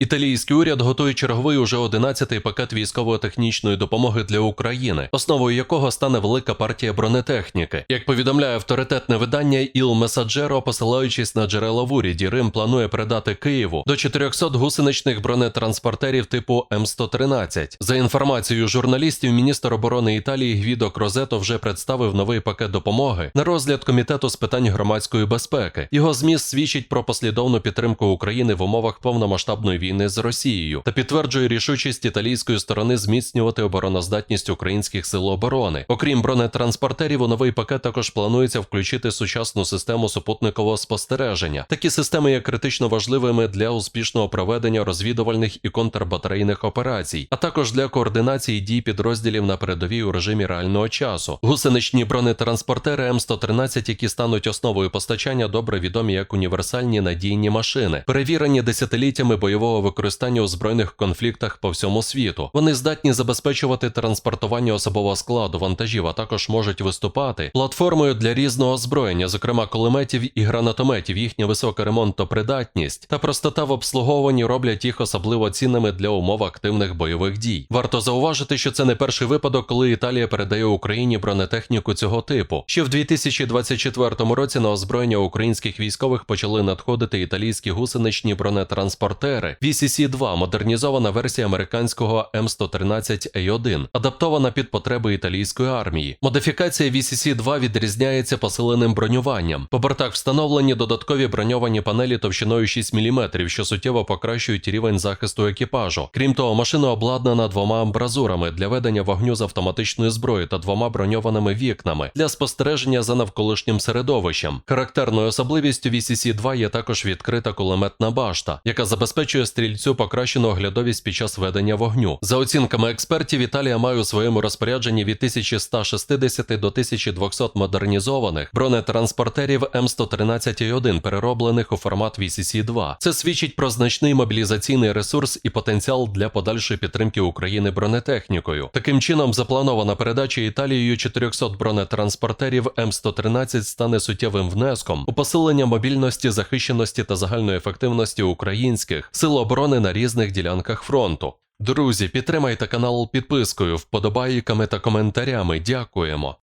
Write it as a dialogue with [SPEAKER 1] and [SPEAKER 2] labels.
[SPEAKER 1] Італійський уряд готує черговий уже 11-й пакет військово-технічної допомоги для України, основою якого стане велика партія бронетехніки. Як повідомляє авторитетне видання Іл Месаджеро, посилаючись на джерела в уряді, Рим планує передати Києву до 400 гусеничних бронетранспортерів типу М113. За інформацією журналістів, міністр оборони Італії Гвідо Крозето вже представив новий пакет допомоги на розгляд комітету з питань громадської безпеки. Його зміст свідчить про послідовну підтримку України в умовах повномасштабної війни з Росією та підтверджує рішучість італійської сторони зміцнювати обороноздатність українських сил оборони. Окрім бронетранспортерів, у новий пакет також планується включити сучасну систему супутникового спостереження. Такі системи є критично важливими для успішного проведення розвідувальних і контрбатарейних операцій, а також для координації дій підрозділів на передовій у режимі реального часу. Гусеничні бронетранспортери М113, які стануть основою постачання, добре відомі як універсальні надійні машини, перевірені десятиліттями бойового використання у збройних конфліктах по всьому світу. Вони здатні забезпечувати транспортування особового складу вантажів, а також можуть виступати платформою для різного озброєння, зокрема кулеметів і гранатометів. Їхня висока ремонтопридатність та простота в обслуговуванні роблять їх особливо цінними для умов активних бойових дій. Варто зауважити, що це не перший випадок, коли Італія передає Україні бронетехніку цього типу. Ще в 2024 році на озброєння українських військових почали надходити італійські гусеничні бронетранспортери VCC-2, модернізована версія американського М113А1, адаптована під потреби італійської армії. Модифікація VCC-2 відрізняється посиленим бронюванням. По бортах встановлені додаткові броньовані панелі товщиною 6 мм, що суттєво покращують рівень захисту екіпажу. Крім того, машина обладнана двома амбразурами для ведення вогню з автоматичної зброї та двома броньованими вікнами для спостереження за навколишнім середовищем. Характерною особливістю VCC-2 є також відкрита кулеметна башта, яка забезпечує стрільцю покращену оглядовість під час ведення вогню. За оцінками експертів, Італія має у своєму розпорядженні від 1160 до 1200 модернізованих бронетранспортерів М113І1, перероблених у формат VCC-2. Це свідчить про значний мобілізаційний ресурс і потенціал для подальшої підтримки України бронетехнікою. Таким чином, запланована передача Італією 400 бронетранспортерів М113 стане суттєвим внеском у посилення мобільності, захищеності та загальної ефективності українських сил оборони на різних ділянках фронту. Друзі, підтримайте канал підпискою, вподобайками та коментарями. Дякуємо.